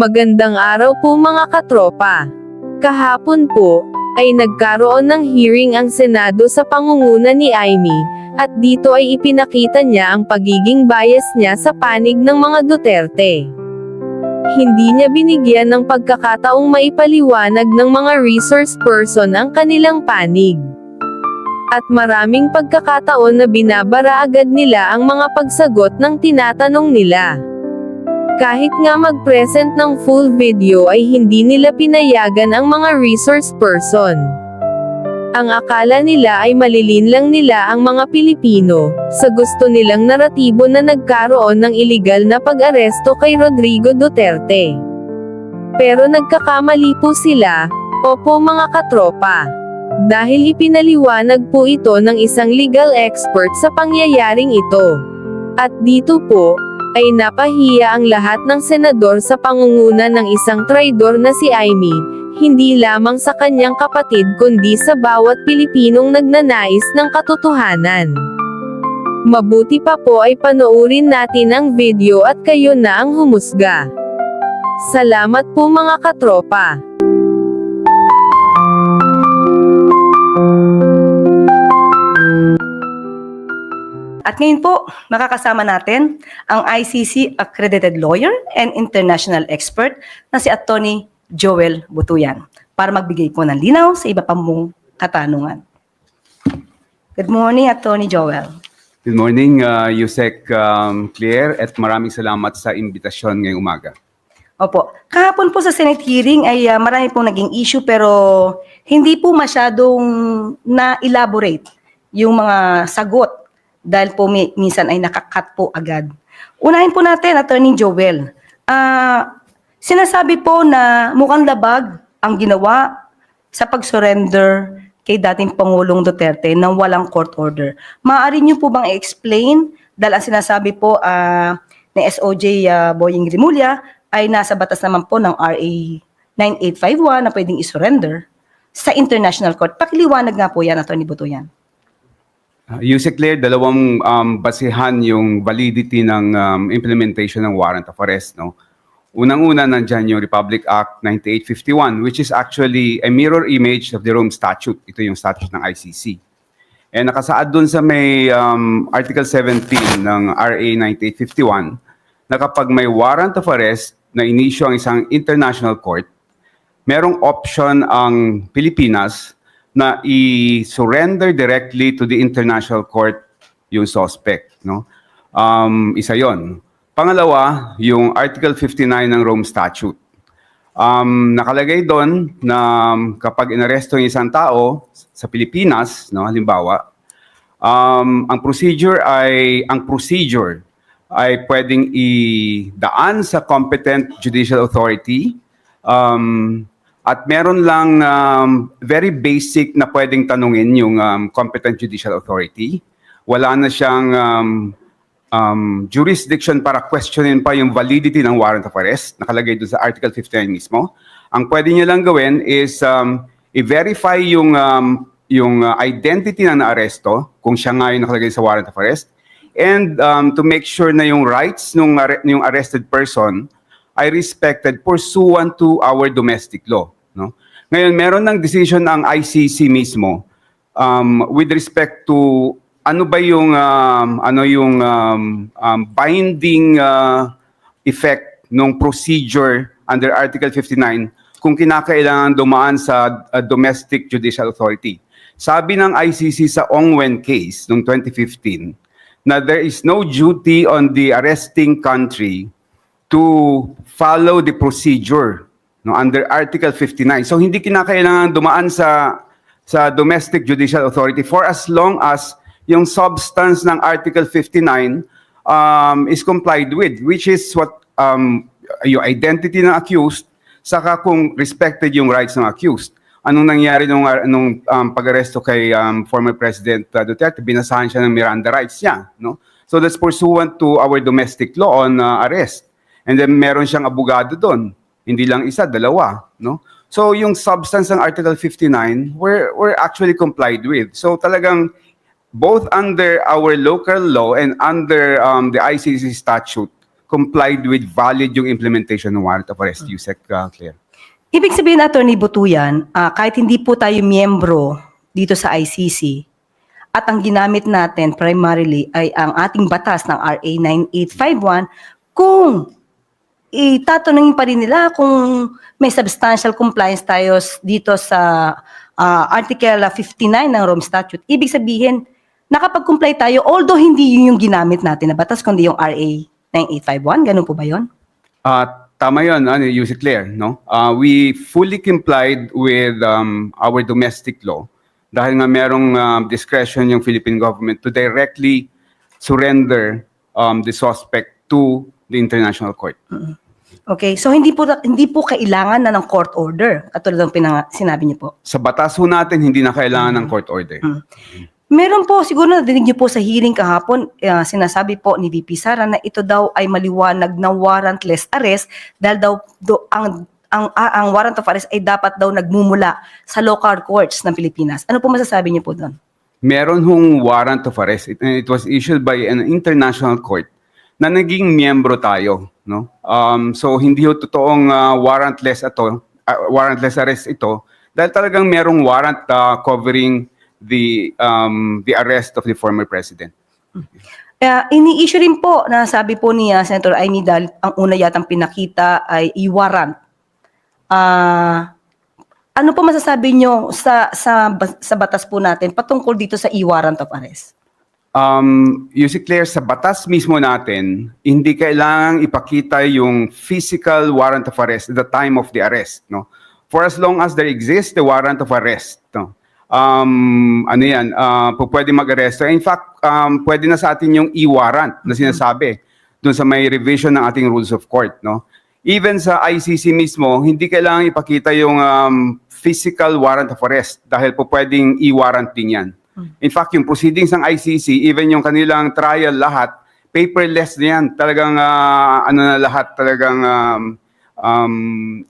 Magandang araw po mga katropa. Kahapon po, ay nagkaroon ng hearing ang Senado sa pangunguna ni Amy, at dito ay ipinakita niya ang pagiging bias niya sa panig ng mga Duterte. Hindi niya binigyan ng pagkakataong maipaliwanag ng mga resource person ang kanilang panig. At maraming pagkakataon na binabara agad nila ang mga pagsagot ng tinatanong nila. Kahit nga mag-present ng full video ay hindi nila pinayagan ang mga resource person. Ang akala nila ay malilin lang nila ang mga Pilipino, sa gusto nilang naratibo na nagkaroon ng iligal na pag-aresto kay Rodrigo Duterte. Pero nagkakamali po sila, opo mga katropa. Dahil ipinaliwanag po ito ng isang legal expert sa pangyayaring ito. At dito po, ay napahiya ang lahat ng senador sa pangunguna ng isang traidor na si Amy, hindi lamang sa kanyang kapatid kundi sa bawat Pilipinong nagnanais ng katotohanan. Mabuti pa po ay panoorin natin ang video at kayo na ang humusga. Salamat po mga katropa. At ngayon po, makakasama natin ang ICC accredited lawyer and international expert na si Attorney Joel Butuyan para magbigay po ng linaw sa iba pa mong katanungan. Good morning, Attorney Joel. Good morning, uh, Yusek um, Claire, at maraming salamat sa imbitasyon ngayong umaga. Opo. Kahapon po sa Senate hearing ay ah, marami pong naging issue pero hindi po masyadong na-elaborate yung mga sagot dahil po mi- minsan ay nakakat po agad. Unahin po natin, Attorney Joel. Ah, sinasabi po na mukhang labag ang ginawa sa pag-surrender kay dating Pangulong Duterte nang walang court order. Maaari niyo po bang i-explain dahil ang sinasabi po ah, ni SOJ ah, Boying Rimulya ay nasa batas naman po ng RA 9851 na pwedeng i-surrender sa international court. Pakiliwanag nga po yan, Atty. Butuyan. Uh, Yusek Claire, dalawang um, basihan yung validity ng um, implementation ng warrant of arrest. No? Unang-una nandyan yung Republic Act 9851, which is actually a mirror image of the Rome Statute. Ito yung statute ng ICC. And nakasaad dun sa may um, Article 17 ng RA 9851 na kapag may warrant of arrest na inisyo ang isang international court, merong option ang Pilipinas na i-surrender directly to the international court yung suspect. No? Um, isa yon. Pangalawa, yung Article 59 ng Rome Statute. Um, nakalagay doon na kapag inaresto yung isang tao sa Pilipinas, no, halimbawa, um, ang procedure ay ang procedure ay pwedeng idaan sa competent judicial authority um, at meron lang um, very basic na pwedeng tanungin yung um, competent judicial authority. Wala na siyang um, um, jurisdiction para questionin pa yung validity ng warrant of arrest. Nakalagay doon sa Article 59 mismo. Ang pwede niya lang gawin is um, i-verify yung, um, yung uh, identity ng naaresto, kung siya nga yung nakalagay sa warrant of arrest, and um, to make sure na yung rights ng yung arrested person ay respected pursuant to our domestic law. No? Ngayon, meron ng decision ang ICC mismo um, with respect to ano ba yung um, ano yung um, um, binding uh, effect ng procedure under Article 59 kung kinakailangan dumaan sa uh, domestic judicial authority. Sabi ng ICC sa Ongwen case noong 2015 na there is no duty on the arresting country to follow the procedure no under Article 59. So hindi kinakailangan dumaan sa sa domestic judicial authority for as long as yung substance ng Article 59 um, is complied with, which is what um, yung identity ng accused, saka kung respected yung rights ng accused. Anong nangyari nung, nung um, pag-aresto kay um, former President uh, Duterte? Binasahan siya ng Miranda rights niya. No? So that's pursuant to our domestic law on uh, arrest. And then meron siyang abogado doon. Hindi lang isa, dalawa. No? So yung substance ng Article 59 were, were actually complied with. So talagang both under our local law and under um, the ICC statute, complied with valid yung implementation warrant of arrest, Yusek uh, Claire. Ibig sabihin, Attorney Butuyan, ah, kahit hindi po tayo miyembro dito sa ICC, at ang ginamit natin primarily ay ang ating batas ng RA 9851, kung itatanungin pa rin nila kung may substantial compliance tayo dito sa ah, Article 59 ng Rome Statute, ibig sabihin, nakapag-comply tayo, although hindi yun yung ginamit natin na batas, kundi yung RA 9851, ganun po ba yun? Uh, tama yun, ano, Yusek Claire, no? Uh, we fully complied with um, our domestic law dahil nga merong um, discretion yung Philippine government to directly surrender um, the suspect to the international court. Okay, so hindi po hindi po kailangan na ng court order katulad ng pinang, sinabi niyo po. Sa batas ho natin, hindi na kailangan ng court order. Meron po siguro nadinig niyo po sa hearing kahapon, ah, sinasabi po ni VP Sara na ito daw ay maliwanag na warrantless arrest dahil daw do, ang ang ah, ang warrant of arrest ay dapat daw nagmumula sa local courts ng Pilipinas. Ano po masasabi niyo po doon? Meron hong warrant of arrest. It, it was issued by an international court na naging miyembro tayo. No? Um, so, hindi ho totoong ah, warrantless, ito, ah, warrantless arrest ito dahil talagang merong warrant ah, covering the um, the arrest of the former president. Kaya ini-issue rin po na sabi po niya Senator Amy dahil ang una yatang pinakita ay i-warrant. Ah, ano po masasabi niyo sa sa sa batas po natin patungkol dito sa i-warrant of arrest? Um, Yusik Claire, sa batas mismo natin, hindi kailangang ipakita yung physical warrant of arrest at the time of the arrest. No? For as long as there exists the warrant of arrest, no? um, ano yan, uh, pwede mag-aresto. In fact, um, pwede na sa atin yung e-warrant na sinasabi dun sa may revision ng ating rules of court. No? Even sa ICC mismo, hindi kailangan ipakita yung um, physical warrant of arrest dahil po pwedeng e-warrant din yan. In fact, yung proceedings ng ICC, even yung kanilang trial lahat, paperless na yan. Talagang, ah, ano na lahat, talagang um, um,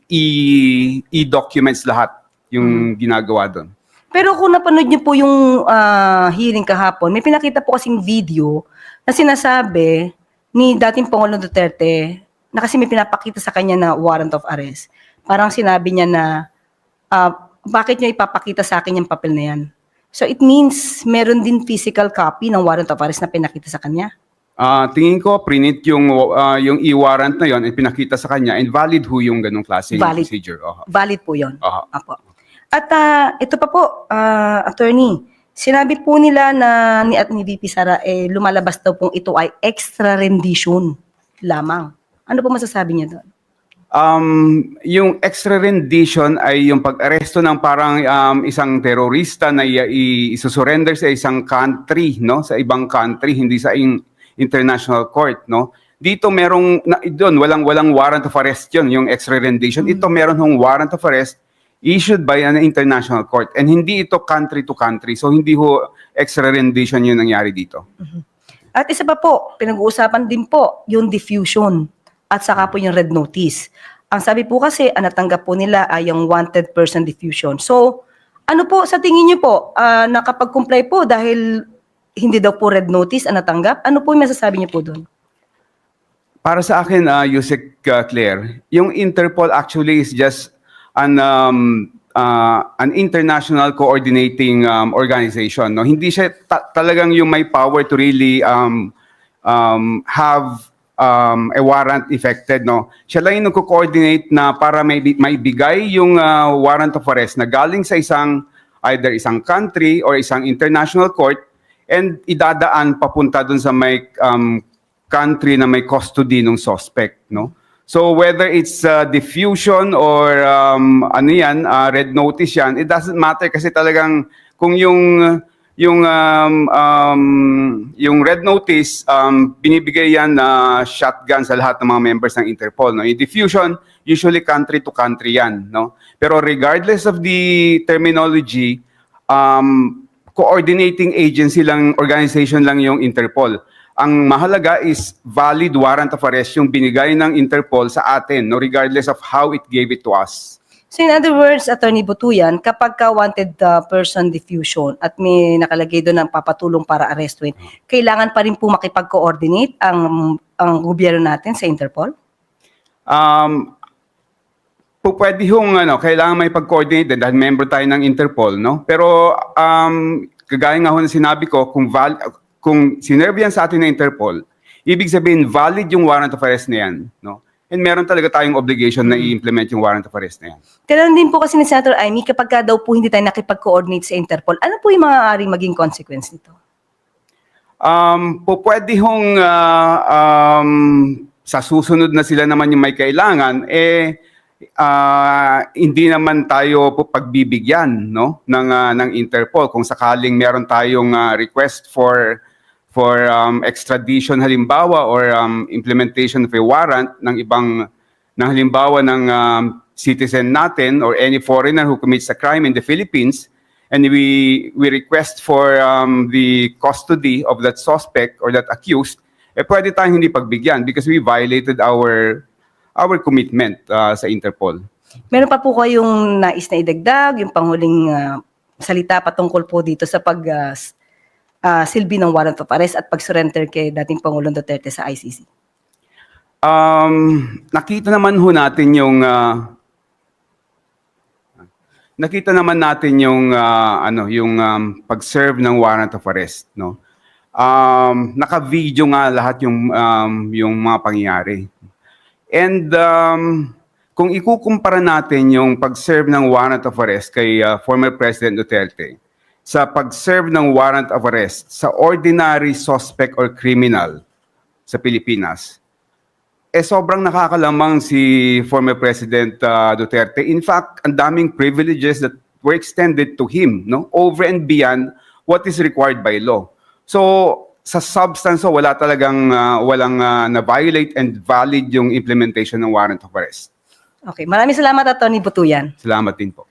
e- e-documents lahat yung ginagawa doon. Pero kung napanood niyo po yung ah, hearing kahapon, may pinakita po kasing video na sinasabi ni dating Pangulong Duterte na kasi may pinapakita sa kanya na warrant of arrest. Parang sinabi niya na, ah, bakit niyo ipapakita sa akin yung papel na yan? So it means meron din physical copy ng warrant of arrest na pinakita sa kanya. Ah, tingin ko, prinit yung, ah, yung e-warrant na yon at pinakita sa kanya and valid ho yung ganong klase Valid. procedure. Oho. Valid po yon. Oho. Apo. At ah, ito pa po, ah, attorney, sinabi po nila na ni at ni VP Sara eh lumalabas daw pong ito ay extra rendition lamang. Ano po masasabi niya doon? Um, yung extra rendition ay yung pag-aresto ng parang um, isang terorista na i- i- isusurrender sa isang country, no? Sa ibang country, hindi sa in- international court, no? Dito merong na, doon walang walang warrant of arrest 'yon, yung extra rendition. Ito meron hong warrant of arrest issued by an international court and hindi ito country to country. So hindi ho extra rendition 'yung nangyari dito. At isa pa po, pinag-uusapan din po yung diffusion at saka po yung red notice. Ang sabi po kasi, ang natanggap po nila ay yung wanted person diffusion. So, ano po sa tingin niyo po, ah, nakapag-comply po dahil hindi daw po red notice ang natanggap? Ano po yung masasabi niyo po doon? Para sa akin, uh, Yusek uh, Claire, yung Interpol actually is just an um, uh, an international coordinating um, organization. No, hindi siya ta- talagang yung may power to really um, um, have um, a warrant effected. No, siya lang yung nagko-coordinate na para may bi- maibigay yung uh, warrant of arrest na galing sa isang either isang country or isang international court and idadaan papunta dun sa may um, country na may custody ng suspect, no? So whether it's uh, diffusion or um, ano yan, uh, red notice yan, it doesn't matter kasi talagang kung yung yung um, um, yung red notice um, binibigay yan na shotgun sa lahat ng mga members ng Interpol no yung diffusion usually country to country yan no pero regardless of the terminology um, coordinating agency lang, organization lang yung Interpol. Ang mahalaga is valid warrant of arrest yung binigay ng Interpol sa atin, no, regardless of how it gave it to us. So in other words, Attorney Butuyan, kapag ka wanted uh, person diffusion at may nakalagay doon ng papatulong para arestuin, kailangan pa rin po makipag-coordinate ang, ang gobyerno natin sa Interpol? Um, po pwede yung ano, kailangan may pag-coordinate din dahil member tayo ng Interpol, no? Pero um, kagaya nga ho na sinabi ko, kung, val- kung sinerve yan sa atin ng Interpol, ibig sabihin valid yung warrant of arrest na yan, no? And meron talaga tayong obligation na i-implement yung warrant of arrest na yan. Tinanong din po kasi ni Senator Amy, kapag ka daw po hindi tayo nakipag-coordinate sa Interpol, ano po yung maaaring maging consequence nito? Um, po pwede hong ah, um, sa susunod na sila naman yung may kailangan, eh, ah, hindi naman tayo po pagbibigyan no, ng, ah, ng Interpol kung sakaling meron tayong ah, request for for um, extradition halimbawa or um, implementation of a warrant ng ibang ng halimbawa ng um, citizen natin or any foreigner who commits a crime in the Philippines. And we we request for um, the custody of that suspect or that accused. Eh pwede tayong hindi pagbigyan because we violated our our commitment uh, sa Interpol. Meron pa po kayong nais na idagdag, yung panghuling ah, salita patungkol po dito sa pag ah, ah, silbi ng warrant of arrest at pag-surrender kay dating Pangulong Duterte sa ICC. Um, nakita naman ho natin yung ah, nakita naman natin yung ah, ano yung um, pag-serve ng warrant of arrest, no? Um, naka-video nga lahat yung um, yung mga pangyayari. And um, kung ikukumpara natin yung pag-serve ng warrant of arrest kay ah, former President Duterte sa pag-serve ng warrant of arrest sa ordinary suspect or criminal sa Pilipinas, eh sobrang nakakalamang si former President uh, Duterte. In fact, ang daming privileges that were extended to him, no? Over and beyond what is required by law. So, sa substance, so, wala talagang uh, walang uh, na-violate and valid yung implementation ng warrant of arrest. Okay, maraming salamat Attorney Butuyan. Salamat din po.